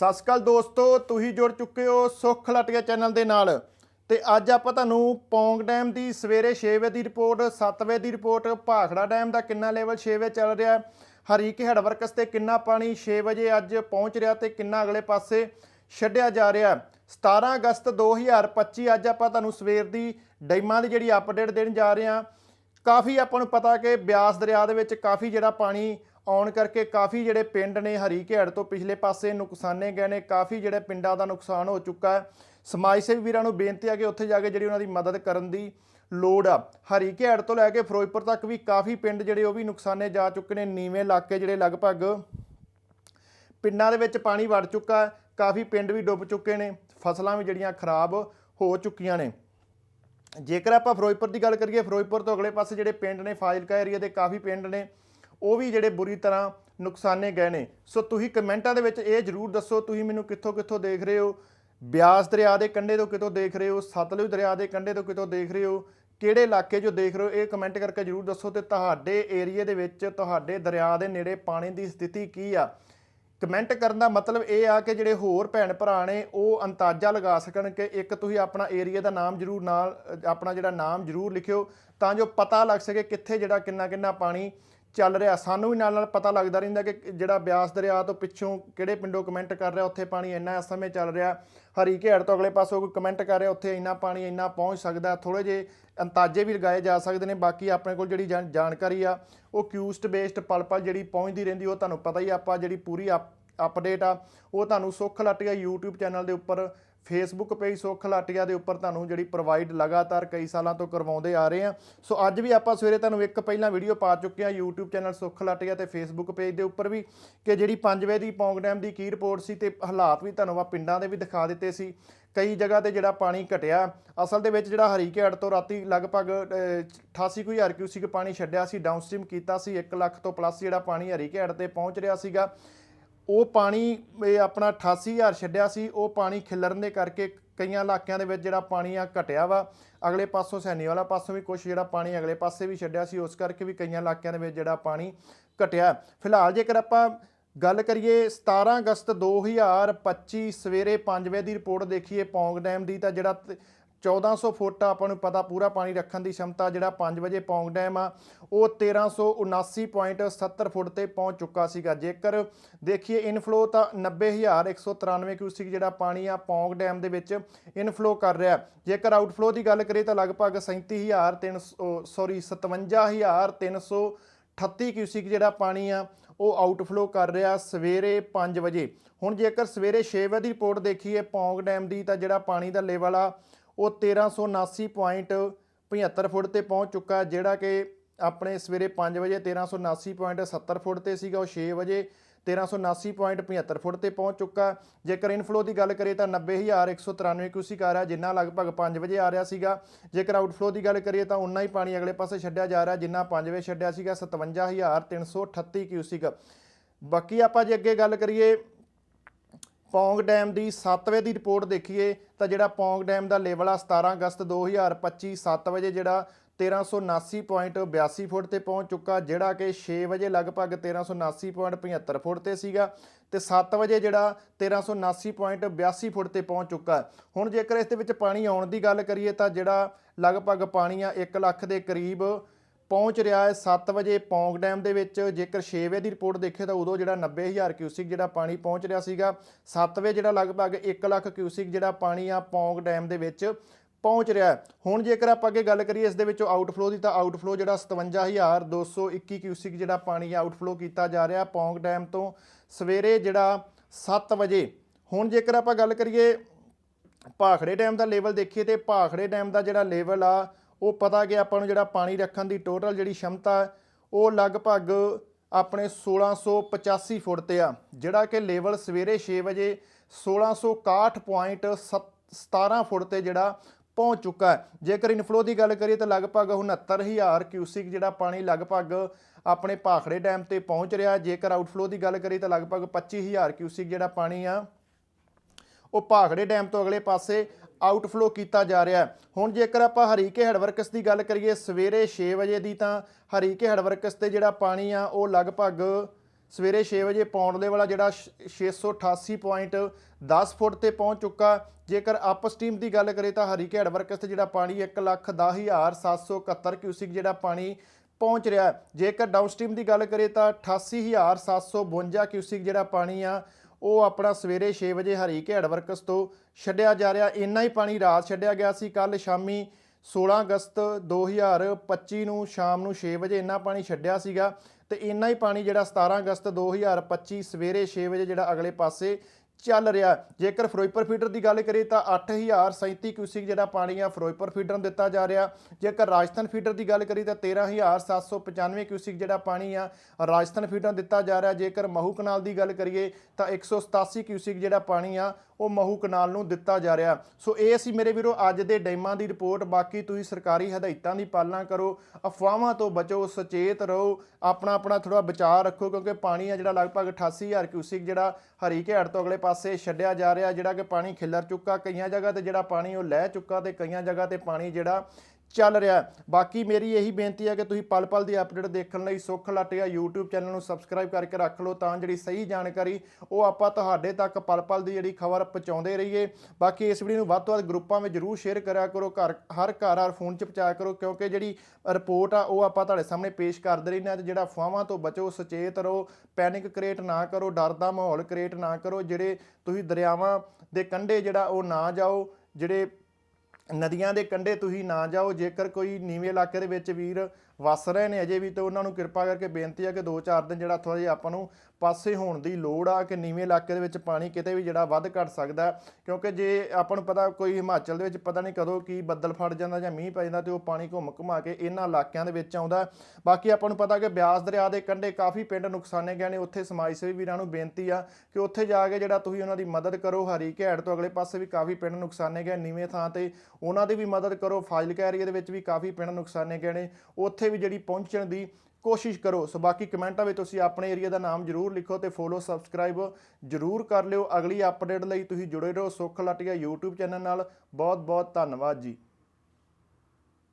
ਸਤਿ ਸ਼੍ਰੀ ਅਕਾਲ ਦੋਸਤੋ, ਤੁਸੀਂ ਜੁੜ ਚੁੱਕੇ ਹੋ ਸੁੱਖ ਲਟਿਆ ਚੈਨਲ ਦੇ ਨਾਲ। ਤੇ ਅੱਜ ਆਪਾਂ ਤੁਹਾਨੂੰ ਪੌਂਗ ਡੈਮ ਦੀ ਸਵੇਰੇ 6 ਵਜੇ ਦੀ ਰਿਪੋਰਟ 7 ਵਜੇ ਦੀ ਰਿਪੋਰਟ, ਭਾਖੜਾ ਡੈਮ ਦਾ ਕਿੰਨਾ ਲੈਵਲ 6 ਵਜੇ ਚੱਲ ਰਿਹਾ, ਹਰੀਕੇ ਹੈਡਵਰਕਸ ਤੇ ਕਿੰਨਾ ਪਾਣੀ 6 ਵਜੇ ਅੱਜ ਪਹੁੰਚ ਰਿਹਾ ਤੇ ਕਿੰਨਾ ਅਗਲੇ ਪਾਸੇ ਛੱਡਿਆ ਜਾ ਰਿਹਾ। 17 ਅਗਸਤ 2025 ਅੱਜ ਆਪਾਂ ਤੁਹਾਨੂੰ ਸਵੇਰ ਦੀ ਡੈਮਾਂ ਦੀ ਜਿਹੜੀ ਅਪਡੇਟ ਦੇਣ ਜਾ ਰਹੇ ਹਾਂ। ਕਾਫੀ ਆਪਾਂ ਨੂੰ ਪਤਾ ਕਿ ਬਿਆਸ ਦਰਿਆ ਦੇ ਵਿੱਚ ਕਾਫੀ ਜਿਹੜਾ ਪਾਣੀ ਆਉਣ ਕਰਕੇ ਕਾਫੀ ਜਿਹੜੇ ਪਿੰਡ ਨੇ ਹਰੀ ਹਰੀਕੇੜ ਤੋਂ ਪਿਛਲੇ ਪਾਸੇ ਨੁਕਸਾਨੇ ਗਏ ਨੇ, ਕਾਫੀ ਜਿਹੜੇ ਪਿੰਡਾਂ ਦਾ ਨੁਕਸਾਨ ਹੋ ਚੁੱਕਾ ਹੈ। ਸਮਾਜ ਸੇਵੀ ਵੀਰਾਂ ਨੂੰ ਬੇਨਤੀ ਆ ਕਿ ਉੱਥੇ ਜਾ ਕੇ ਜਿਹੜੀ ਉਹਨਾਂ ਦੀ ਮਦਦ ਕਰਨ ਦੀ ਲੋੜ ਆ। ਹਰੀ ਹਰੀਕੇੜ ਤੋਂ ਲੈ ਕੇ ਫਿਰੋਜ਼ਪੁਰ ਤੱਕ ਵੀ ਕਾਫੀ ਪਿੰਡ ਜਿਹੜੇ ਉਹ ਵੀ ਨੁਕਸਾਨੇ ਜਾ ਚੁੱਕੇ ਨੇ, ਨੀਵੇਂ ਇਲਾਕੇ ਜਿਹੜੇ ਲਗਭਗ ਪਿੰਡਾਂ ਦੇ ਵਿੱਚ ਪਾਣੀ ਵੜ ਚੁੱਕਾ ਹੈ, ਕਾਫੀ ਪਿੰਡ ਵੀ ਡੁੱਬ ਚੁੱਕੇ ਨੇ, ਫਸਲਾਂ ਵੀ ਜਿਹੜੀਆਂ ਖਰਾਬ ਹੋ ਚੁੱਕੀਆਂ ਨੇ। ਜੇਕਰ ਆਪਾਂ ਫਿਰੋਜ਼ਪੁਰ ਦੀ ਗੱਲ ਕਰੀਏ, ਫਿਰੋਜ਼ਪੁਰ ਤੋਂ ਅਗਲੇ ਪਾਸੇ ਜਿਹੜੇ ਪਿੰਡ ਨੇ, ਫਾਜ਼ਿਲਕਾ ਏਰੀਆ ਦੇ ਕਾਫੀ ਪਿੰਡ ਨੇ ਉਹ ਵੀ ਜਿਹੜੇ ਬੁਰੀ ਤਰ੍ਹਾਂ ਨੁਕਸਾਨੇ ਗਏ ਨੇ। ਸੋ ਤੁਸੀਂ ਕਮੈਂਟਾਂ ਦੇ ਵਿੱਚ ਇਹ ਜਰੂਰ ਦੱਸੋ, ਤੁਸੀਂ ਮੈਨੂੰ ਕਿੱਥੋਂ ਕਿੱਥੋਂ ਦੇਖ ਰਹੇ ਹੋ? ਬਿਆਸ ਦਰਿਆ ਦੇ ਕੰਢੇ ਤੋਂ ਕਿਤੋਂ ਦੇਖ ਰਹੇ ਹੋ? ਸਤਲੁਜ ਦਰਿਆ ਦੇ ਕੰਢੇ ਤੋਂ ਕਿਤੋਂ ਦੇਖ ਰਹੇ ਹੋ? ਕਿਹੜੇ ਇਲਾਕੇ 'ਚੋਂ ਦੇਖ ਰਹੇ ਹੋ? ਇਹ ਕਮੈਂਟ ਕਰਕੇ ਜਰੂਰ ਦੱਸੋ ਤੇ ਤੁਹਾਡੇ ਏਰੀਆ ਦੇ ਵਿੱਚ, ਤੁਹਾਡੇ ਦਰਿਆ ਦੇ ਨੇੜੇ ਪਾਣੀ ਦੀ ਸਥਿਤੀ ਕੀ ਆ? ਕਮੈਂਟ ਕਰਨ ਦਾ ਮਤਲਬ ਇਹ ਆ ਕਿ ਜਿਹੜੇ ਹੋਰ ਭੈਣ ਭਰਾ ਨੇ, ਉਹ ਅੰਦਾਜ਼ਾ ਲਗਾ ਸਕਣ ਕਿ ਇੱਕ ਤੁਸੀਂ ਆਪਣਾ ਏਰੀਆ ਦਾ ਨਾਮ ਜਰੂਰ ਨਾਲ, ਆਪਣਾ ਜਿਹੜਾ ਨਾਮ ਜਰੂਰ ਲਿਖਿਓ, ਤਾਂ ਜੋ ਪਤਾ ਲੱਗ ਸਕੇ ਕਿੱਥੇ ਜਿਹੜਾ ਕਿੰਨਾ ਕਿੰਨਾ ਪਾਣੀ ਚੱਲ ਰਿਹਾ। ਸਾਨੂੰ ਵੀ ਨਾਲ ਨਾਲ ਪਤਾ ਲੱਗਦਾ ਰਹਿੰਦਾ ਕਿ ਜਿਹੜਾ ਬਿਆਸ ਦਰਿਆ ਤੋਂ ਪਿੱਛੋਂ ਕਿਹੜੇ ਪਿੰਡੋਂ ਕਮੈਂਟ ਕਰ ਰਿਹਾ, ਉੱਥੇ ਪਾਣੀ ਇੰਨਾ ਇਸ ਸਮੇਂ ਚੱਲ ਰਿਹਾ। ਹਰੀ ਘੇੜ ਤੋਂ ਅਗਲੇ ਪਾਸੋਂ ਕੋਈ ਕਮੈਂਟ ਕਰ ਰਿਹਾ, ਉੱਥੇ ਇੰਨਾ ਪਾਣੀ ਇੰਨਾ ਪਹੁੰਚ ਸਕਦਾ। ਥੋੜੇ ਜੇ ਅੰਦਾਜ਼ੇ ਵੀ ਲਗਾਏ ਜਾ ਸਕਦੇ ਨੇ। ਬਾਕੀ ਆਪਣੇ ਕੋਲ ਜਿਹੜੀ ਜਾਣ- ਜਾਣਕਾਰੀ ਆ, ਉਹ ਕਿਊਸਟ ਬੇਸਡ ਪਲ ਪਲ ਜਿਹੜੀ ਪਹੁੰਚਦੀ ਰਹਿੰਦੀ, ਉਹ ਤੁਹਾਨੂੰ ਪਤਾ ਹੀ ਆਪਾਂ ਜਿਹੜੀ ਪੂਰੀ ਅਪ- ਅਪਡੇਟ ਆ, ਉਹ ਤੁਹਾਨੂੰ ਸੁੱਖ ਲਟਿਆ YouTube ਚੈਨਲ ਦੇ ਉੱਪਰ ਫੇਸਬੁੱਕ ਪੇਜ ਸੁੱਖ ਲਾਟੀਆ ਦੇ ਉੱਪਰ ਤੁਹਾਨੂੰ ਜਿਹੜੀ ਪ੍ਰੋਵਾਈਡ ਲਗਾਤਾਰ ਕਈ ਸਾਲਾਂ ਤੋਂ ਕਰਵਾਉਂਦੇ ਆ ਰਹੇ ਆ। ਸੋ ਅੱਜ ਵੀ ਆਪਾਂ ਸਵੇਰੇ ਤੁਹਾਨੂੰ ਇੱਕ ਪਹਿਲਾਂ ਵੀਡੀਓ ਪਾ ਚੁੱਕੇ ਆ YouTube ਚੈਨਲ ਸੁੱਖ ਲਾਟੀਆ ਤੇ ਫੇਸਬੁੱਕ ਪੇਜ ਦੇ ਉੱਪਰ ਵੀ ਕਿ ਜਿਹੜੀ 5 ਵਜੇ ਦੀ ਪੌਂਗ ਡੈਮ ਦੀ ਕੀ ਰਿਪੋਰਟ ਸੀ ਤੇ ਹਾਲਾਤ ਵੀ ਤੁਹਾਨੂੰ ਆ ਪਿੰਡਾਂ ਦੇ ਵੀ ਦਿਖਾ ਦਿੱਤੇ ਸੀ। ਕਈ ਜਗ੍ਹਾ ਤੇ ਜਿਹੜਾ ਪਾਣੀ ਘਟਿਆ। ਅਸਲ ਦੇ ਵਿੱਚ ਜਿਹੜਾ ਹਰੀਕੇੜ ਤੋਂ ਰਾਤੀ ਲਗਭਗ ਅਹ, 88 ਕੋਈ ਹਜ਼ਾਰ ਕਿਊਸਿਕ ਪਾਣੀ ਛੱਡਿਆ ਸੀ ਡਾਊਨਸਟ੍ਰੀਮ ਕੀਤਾ ਸੀ। 1 ਲੱਖ ਤੋਂ ਪਲੱਸ ਜਿਹੜਾ ਪਾਣੀ ਹਰੀਕੇੜ ਤੇ ਪਹੁੰਚ ਰਿਹਾ ਸੀਗਾ। ਉਹ ਪਾਣੀ, ਇਹ ਆਪਣਾ 88000 ਛੱਡਿਆ ਸੀ, ਉਹ ਪਾਣੀ ਖਿਲਰਨ ਦੇ ਕਰਕੇ ਕਈਆਂ ਇਲਾਕਿਆਂ ਦੇ ਵਿੱਚ ਜਿਹੜਾ ਪਾਣੀ ਆ ਘਟਿਆ ਵਾ। ਅਗਲੇ ਪਾਸੋਂ ਸੈਣੀ ਵਾਲਾ ਪਾਸੋਂ ਵੀ ਕੁਝ ਜਿਹੜਾ ਪਾਣੀ ਅਗਲੇ ਪਾਸੇ ਵੀ ਛੱਡਿਆ ਸੀ, ਉਸ ਕਰਕੇ ਵੀ ਕਈਆਂ ਇਲਾਕਿਆਂ ਦੇ ਵਿੱਚ ਜਿਹੜਾ ਪਾਣੀ ਘਟਿਆ। ਫਿਲਹਾਲ ਜੇਕਰ ਆਪਾਂ ਗੱਲ ਕਰੀਏ 17 ਅਗਸਤ 2025 ਸਵੇਰੇ 5 ਵਜੇ ਦੀ ਰਿਪੋਰਟ ਦੇਖੀਏ, ਪੌਂਗ ਡੈਮ ਦੀ, ਤਾਂ ਜਿਹੜਾ ਤ- 1400 ਫੁੱਟ ਆਪਾਂ ਨੂੰ ਪਤਾ ਪੂਰਾ ਪਾਣੀ ਰੱਖਣ ਦੀ ਸ਼ਮਤਾ ਜਿਹੜਾ 5 ਵਜੇ ਪੌਂਗ ਡੈਮ ਆ, ਉਹ 1379.70 ਫੁੱਟ ਤੇ ਪਹੁੰਚ ਚੁੱਕਾ ਸੀਗਾ। ਜੇਕਰ ਦੇਖੀਏ ਇਨਫਲੋ ਤਾਂ 90193 ਕਿਊਸਿਕ ਜਿਹੜਾ ਪਾਣੀ ਆ ਪੌਂਗ ਡੈਮ ਦੇ ਵਿੱਚ ਇਨਫਲੋ ਕਰ ਰਿਹਾ। ਜੇਕਰ ਆਊਟਫਲੋ ਦੀ ਗੱਲ ਕਰੀਏ ਤਾਂ ਲਗਭਗ 37300 ਸੌਰੀ 57338 ਕਿਊਸਿਕ ਜਿਹੜਾ ਪਾਣੀ ਆ, ਉਹ ਆਊਟਫਲੋ ਕਰ ਰਿਹਾ ਸਵੇਰੇ 5 ਵਜੇ। ਹੁਣ ਜੇਕਰ ਸਵੇਰੇ 6 ਵਜੇ ਦੀ ਰਿਪੋਰਟ ਦੇਖੀਏ ਪੌਂਗ ਡੈਮ ਦੀ ਤਾਂ ਜਿਹੜਾ ਪਾਣੀ ਦਾ ਲੈਵਲ ਆ ਉਹ 1379.75 ਫੁੱਟ ਤੇ ਪਹੁੰਚ ਚੁੱਕਾ, ਜਿਹੜਾ ਕਿ ਆਪਣੇ ਸਵੇਰੇ 5 ਵਜੇ 1379.70 ਫੁੱਟ ਤੇ ਸੀਗਾ, ਉਹ 6 ਵਜੇ 1379.75 ਫੁੱਟ ਤੇ ਪਹੁੰਚ ਚੁੱਕਾ। ਜੇਕਰ ਇਨਫਲੋ ਦੀ ਗੱਲ ਕਰੀਏ ਤਾਂ 90193 ਕਿਊਸਿਕ ਆ ਰਿਹਾ ਜਿੰਨਾ ਲਗਭਗ 5 ਵਜੇ ਆ ਰਿਹਾ ਸੀਗਾ। ਜੇਕਰ ਆਊਟਫਲੋ ਦੀ ਗੱਲ ਕਰੀਏ ਤਾਂ ਉਨਾ ਹੀ ਪਾਣੀ ਅਗਲੇ ਪਾਸੇ ਛੱਡਿਆ ਜਾ ਰਿਹਾ, ਜਿੰਨਾ 5 ਵਜੇ ਛੱਡਿਆ ਸੀਗਾ 57338 ਕਿਊਸਿਕ ਬਾਕੀ ਆਪਾਂ ਜੇ ਅੱਗੇ ਗੱਲ ਕਰੀਏ ਪੌਂਗ ਡੈਮ ਦੀ 7 ਵਜੇ ਦੀ ਰਿਪੋਰਟ ਦੇਖੀਏ ਤਾਂ ਜਿਹੜਾ ਪੌਂਗ ਡੈਮ ਦਾ ਲੈਵਲ ਆ 17 ਅਗਸਤ 2025 7 ਵਜੇ ਜਿਹੜਾ 1379.82 ਫੁੱਟ ਤੇ ਪਹੁੰਚ ਚੁੱਕਾ, ਜਿਹੜਾ ਕਿ 6 ਵਜੇ ਲਗਭਗ 1379.75 ਫੁੱਟ ਤੇ ਸੀਗਾ ਤੇ 7 ਵਜੇ ਜਿਹੜਾ 1379.82 ਫੁੱਟ ਤੇ ਪਹੁੰਚ ਚੁੱਕਾ। ਹੁਣ ਜੇਕਰ ਇਸ ਦੇ ਵਿੱਚ ਪਾਣੀ ਆਉਣ ਦੀ ਗੱਲ ਕਰੀਏ ਤਾਂ ਜਿਹੜਾ ਲਗਭਗ ਪਾਣੀ ਆ 1 ਲੱਖ ਦੇ ਕਰੀਬ ਪਹੁੰਚ ਰਿਹਾ ਹੈ 7 ਵਜੇ ਪੌਂਗ ਡੈਮ ਦੇ ਵਿੱਚ। ਜੇਕਰ 6 ਵਜੇ ਦੀ ਰਿਪੋਰਟ ਦੇਖੇ ਤਾਂ ਉਦੋਂ ਜਿਹੜਾ 90000 ਕਿਊਸਿਕ ਜਿਹੜਾ ਪਾਣੀ ਪਹੁੰਚ ਰਿਹਾ ਸੀਗਾ 7 ਵਜੇ ਜਿਹੜਾ ਲਗਭਗ 1 ਲੱਖ ਕਿਊਸਿਕ ਜਿਹੜਾ ਪਾਣੀ ਆ ਪੌਂਗ ਡੈਮ ਦੇ ਵਿੱਚ ਪਹੁੰਚ ਰਿਹਾ ਹੁਣ ਜੇਕਰ ਆਪਾਂ ਅੱਗੇ ਗੱਲ ਕਰੀਏ ਇਸ ਦੇ ਵਿੱਚੋਂ ਆਊਟਫਲੋ ਦੀ, ਤਾਂ ਆਊਟਫਲੋ ਜਿਹੜਾ 57221 ਕਿਊਸਿਕ ਜਿਹੜਾ ਪਾਣੀ ਆ ਆਊਟਫਲੋ ਕੀਤਾ ਜਾ ਰਿਹਾ ਪੌਂਗ ਡੈਮ ਤੋਂ ਸਵੇਰੇ ਜਿਹੜਾ 7 ਵਜੇ। ਹੁਣ ਜੇਕਰ ਆਪਾਂ ਗੱਲ ਕਰੀਏ ਭਾਖੜੇ ਡੈਮ ਦਾ ਲੈਵਲ ਦੇਖੀਏ ਤੇ ਭਾਖੜੇ ਡੈਮ ਦਾ ਜਿਹੜਾ ਲੈਵਲ ਆ ਉਹ ਪਤਾ ਕਿ ਆਪਾਂ ਨੂੰ ਜਿਹੜਾ ਪਾਣੀ ਰੱਖਣ ਦੀ ਟੋਟਲ ਜਿਹੜੀ ਸ਼ਮਤਾ ਉਹ ਲਗਭਗ ਆਪਣੇ 1685 ਫੁੱਟ ਤੇ ਆ, ਜਿਹੜਾ ਕਿ ਲੈਵਲ ਸਵੇਰੇ 6 ਵਜੇ 1661.17 ਫੁੱਟ ਤੇ ਜਿਹੜਾ ਪਹੁੰਚ ਚੁੱਕਾ ਜੇਕਰ ਇਨਫਲੋ ਦੀ ਗੱਲ ਕਰੀਏ ਤਾਂ ਲਗਭਗ 69000 ਕਿਊਸਿਕ ਜਿਹੜਾ ਪਾਣੀ ਲਗਭਗ ਆਪਣੇ ਭਾਖੜੇ ਡੈਮ ਤੇ ਪਹੁੰਚ ਰਿਹਾ ਜੇਕਰ ਆਊਟਫਲੋ ਦੀ ਗੱਲ ਕਰੀਏ ਤਾਂ ਲਗਭਗ 25000 ਕਿਊਸਿਕ ਜਿਹੜਾ ਪਾਣੀ ਆ, ਉਹ ਭਾਖੜੇ ਡੈਮ ਤੋਂ ਅਗਲੇ ਪਾਸੇ ਆਊਟਫਲੋ ਕੀਤਾ ਜਾ ਰਿਹਾ ਹੁਣ ਜੇਕਰ ਆਪਾਂ ਹਰੀਕੇ ਹੈਡਵਰਕਸ ਦੀ ਗੱਲ ਕਰੀਏ, ਸਵੇਰੇ 6 ਵਜੇ ਦੀ ਤਾਂ ਹਰੀਕੇ ਹੈਡਵਰਕਸ ਤੇ ਜਿਹੜਾ ਪਾਣੀ ਆ, ਉਹ ਲਗਭਗ ਸਵੇਰੇ 6 ਵਜੇ ਪੌਂਡ ਦੇ ਵਾਲਾ ਜਿਹੜਾ 688.10 ਫੁੱਟ ਤੇ ਪਹੁੰਚ ਚੁੱਕਾ ਜੇਕਰ ਅਪਸਟ੍ਰੀਮ ਦੀ ਗੱਲ ਕਰੇ ਤਾਂ ਹਰੀਕੇ ਹੈਡਵਰਕਸ ਤੇ ਜਿਹੜਾ ਪਾਣੀ 110771 ਕਿਊਸਿਕ ਜਿਹੜਾ ਪਾਣੀ ਪਹੁੰਚ ਰਿਹਾ ਹੈ। ਜੇਕਰ ਡਾਊਨਸਟ੍ਰੀਮ ਦੀ ਗੱਲ ਕਰੇ ਤਾਂ 88752 ਕਿਊਸਿਕ ਜਿਹੜਾ ਪਾਣੀ ਆ ਉਹ ਆਪਣਾ ਸਵੇਰੇ 6 ਵਜੇ ਹਰੀ ਘੇੜ ਵਰਕਸ ਤੋਂ ਛੱਡਿਆ ਜਾ ਰਿਹਾ। ਇੰਨਾ ਹੀ ਪਾਣੀ ਰਾਤ ਛੱਡਿਆ ਗਿਆ ਸੀ। ਕੱਲ ਸ਼ਾਮੀ 16 ਅਗਸਤ 2025 ਨੂੰ ਸ਼ਾਮ ਨੂੰ 6 ਵਜੇ ਇੰਨਾ ਪਾਣੀ ਛੱਡਿਆ ਸੀਗਾ ਤੇ ਇੰਨਾ ਹੀ ਪਾਣੀ ਜਿਹੜਾ 17 ਅਗਸਤ 2025 ਸਵੇਰੇ 6 ਵਜੇ ਜਿਹੜਾ ਅਗਲੇ ਪਾਸੇ ਚੱਲ ਰਿਹਾ ਜੇਕਰ ਫਿਰੋਜ਼ਪੁਰ ਫੀਡਰ ਦੀ ਗੱਲ ਕਰੀਏ ਤਾਂ 8037 ਕਿਊਸਿਕ ਜਿਹੜਾ ਪਾਣੀ ਆ ਫਿਰੋਜ਼ਪੁਰ ਫੀਡਰ ਨੂੰ ਦਿੱਤਾ ਜਾ ਰਿਹਾ। ਜੇਕਰ ਰਾਜਸਥਾਨ ਫੀਡਰ ਦੀ ਗੱਲ ਕਰੀਏ ਤਾਂ 13795 ਕਿਊਸਿਕ ਜਿਹੜਾ ਪਾਣੀ ਆ ਰਾਜਸਥਾਨ ਫੀਡਰ ਨੂੰ ਦਿੱਤਾ ਜਾ ਰਿਹਾ। ਜੇਕਰ ਮਹੂ ਕਨਾਲ ਦੀ ਗੱਲ ਕਰੀਏ ਤਾਂ 187 ਕਿਊਸਿਕ ਜਿਹੜਾ ਪਾਣੀ ਆ ਉਹ ਮਹੂ ਕਨਾਲ ਨੂੰ ਦਿੱਤਾ ਜਾ ਰਿਹਾ। ਸੋ ਇਹ ਸੀ ਮੇਰੇ ਵੀਰੋ, ਅੱਜ ਦੇ ਡੈਮਾਂ ਦੀ ਰਿਪੋਰਟ। ਬਾਕੀ ਤੁਸੀਂ ਸਰਕਾਰੀ ਹਦਾਇਤਾਂ ਦੀ ਪਾਲਣਾ ਕਰੋ, ਅਫਵਾਹਾਂ ਤੋਂ ਬਚੋ, ਸੁਚੇਤ ਰਹੋ ਆਪਣਾ ਆਪਣਾ ਥੋੜਾ ਬਚਾਅ ਰੱਖੋ, ਕਿਉਂਕਿ ਪਾਣੀ ਆ ਜਿਹੜਾ ਲਗਭਗ 88000 ਕਿਊਸਿਕ ਜਿਹੜਾ ਹਰੀ ਹੜ ਤੋਂ ਅਗਲੇ ਪਾਸੇ ਛੱਡਿਆ ਜਾ ਰਿਹਾ, ਜਿਹੜਾ ਕਿ ਪਾਣੀ ਖਿਲਰ ਚੁੱਕਾ ਕਈਆਂ ਜਗ੍ਹਾ ਤੇ, ਜਿਹੜਾ ਪਾਣੀ ਉਹ ਲੈ ਚੁੱਕਾ ਤੇ ਕਈਆਂ ਜਗ੍ਹਾ ਤੇ ਪਾਣੀ ਜਿਹੜਾ ਚੱਲ ਰਿਹਾ ਬਾਕੀ ਮੇਰੀ ਇਹੀ ਬੇਨਤੀ ਹੈ ਕਿ ਤੁਸੀਂ ਪਲ ਪਲ ਦੀ ਅਪਡੇਟ ਦੇਖਣ ਲਈ ਸੁੱਖ ਲਾਟਿਆ YouTube ਚੈਨਲ ਨੂੰ ਸਬਸਕ੍ਰਾਈਬ ਕਰਕੇ ਰੱਖ ਲਓ ਤਾਂ ਜਿਹੜੀ ਸਹੀ ਜਾਣਕਾਰੀ ਉਹ ਆਪਾਂ ਤੁਹਾਡੇ ਤੱਕ ਪਲ ਪਲ ਦੀ ਜਿਹੜੀ ਖਬਰ ਪਹੁੰਚਾਉਂਦੇ ਰਹੀਏ। ਬਾਕੀ ਇਸ ਵੀਡੀਓ ਨੂੰ ਵੱਧ ਤੋਂ ਵੱਧ ਗਰੁੱਪਾਂ ਵਿੱਚ ਜਰੂਰ ਸ਼ੇਅਰ ਕਰਿਆ ਕਰੋ, ਘਰ, ਹਰ ਘਰ, ਹਰ ਫੋਨ 'ਚ ਪਹੁੰਚਾਇਆ ਕਰੋ ਕਿਉਂਕਿ ਜਿਹੜੀ ਰਿਪੋਰਟ ਆ ਉਹ ਆਪਾਂ ਤੁਹਾਡੇ ਸਾਹਮਣੇ ਪੇਸ਼ ਕਰਦੇ ਰਹਿੰਦੇ ਹਾਂ ਤੇ ਜਿਹੜਾ ਅਫਵਾਹਾਂ ਤੋਂ ਬਚੋ, ਸੁਚੇਤ ਰਹੋ ਪੈਨਿਕ ਕ੍ਰੀਏਟ ਨਾ ਕਰੋ, ਡਰ ਦਾ ਮਾਹੌਲ ਕ੍ਰੀਏਟ ਨਾ ਕਰੋ, ਜਿਹੜੇ ਤੁਸੀਂ ਦਰਿਆਵਾਂ ਦੇ ਕੰਢੇ ਜਿਹੜਾ ਉਹ ਨਾ ਜਾਓ, ਜਿਹੜੇ ਨਦੀਆਂ ਦੇ ਕੰਢੇ ਤੁਸੀਂ ਨਾ ਜਾਓ ਜੇਕਰ ਕੋਈ ਨੀਵੇਂ ਇਲਾਕੇ ਦੇ ਵਿੱਚ ਵੀਰ ਵਸ ਰਹੇ ਨੇ ਅਜੇ ਵੀ ਤੇ ਉਹਨਾਂ ਨੂੰ ਕਿਰਪਾ ਕਰਕੇ ਬੇਨਤੀ ਹੈ ਕਿ 2-4 ਦਿਨ ਜਿਹੜਾ ਥੋੜਾ ਜਿਹਾ ਆਪਾਂ ਨੂੰ ਪਾਸੇ ਹੋਣ ਦੀ ਲੋੜ ਆ ਕਿ ਨੀਵੇਂ ਇਲਾਕੇ ਦੇ ਵਿੱਚ ਪਾਣੀ ਕਿਤੇ ਵੀ ਜਿਹੜਾ ਵੱਧ ਘਟ ਸਕਦਾ ਕਿਉਂਕਿ ਜੇ ਆਪਾਂ ਨੂੰ ਪਤਾ ਕੋਈ ਹਿਮਾਚਲ ਦੇ ਵਿੱਚ ਪਤਾ ਨਹੀਂ ਕਦੋਂ ਕੀ ਬੱਦਲ ਫੜ ਜਾਂਦਾ ਜਾਂ ਮੀਂਹ ਪੈ ਜਾਂਦਾ ਤੇ ਉਹ ਪਾਣੀ ਘੁੰਮ ਘੁਮਾ ਕੇ ਇਹਨਾਂ ਇਲਾਕਿਆਂ ਦੇ ਵਿੱਚ ਆਉਂਦਾ ਬਾਕੀ ਆਪਾਂ ਨੂੰ ਪਤਾ ਕਿ ਬਿਆਸ ਦਰਿਆ ਦੇ ਕੰਢੇ ਕਾਫੀ ਪਿੰਡ ਨੁਕਸਾਨੇ ਗਏ ਨੇ, ਉੱਥੇ ਸਮਾਜ ਸੇਵੀ ਵੀਰਾਂ ਨੂੰ ਬੇਨਤੀ ਆ ਕਿ ਉੱਥੇ ਜਾ ਕੇ ਜਿਹੜਾ ਤੁਸੀਂ ਉਹਨਾਂ ਦੀ ਮਦਦ ਕਰੋ, ਹਰੀ ਘੈੜ ਤੋਂ ਅਗਲੇ ਪਾਸੇ ਵੀ ਕਾਫੀ ਪਿੰਡ ਨੁਕਸਾਨੇ ਗਏ ਨੀਵੇਂ ਥਾਂ ਤੇ ਉਹਨਾਂ ਦੀ ਵੀ ਮਦਦ ਕਰੋ, ਫਾਜ਼ਿਲਕਾ ਏਰੀਆ ਦੇ ਵਿੱਚ ਵੀ ਕਾਫੀ ਪਿੰਡ ਨੁਕਸਾਨੇ ਗਏ ਨੇ, ਉੱਥੇ ਵੀ ਜਿਹੜੀ ਪਹੁੰਚਣ ਦੀ ਕੋਸ਼ਿਸ਼ ਕਰੋ। ਸੋ ਬਾਕੀ ਕਮੈਂਟਾਂ ਵਿੱਚ ਤੁਸੀਂ ਆਪਣੇ ਏਰੀਆ ਦਾ ਨਾਮ ਜਰੂਰ ਲਿਖੋ ਤੇ ਫੋਲੋ ਸਬਸਕ੍ਰਾਈਬ ਜਰੂਰ ਕਰ ਲਿਓ। ਅਗਲੀ ਅਪਡੇਟ ਲਈ ਤੁਸੀਂ ਜੁੜੇ ਰਹੋ ਸੁੱਖ ਲਾਟੀਆ YouTube ਚੈਨਲ ਨਾਲ। ਬਹੁਤ ਬਹੁਤ ਧੰਨਵਾਦ ਜੀ।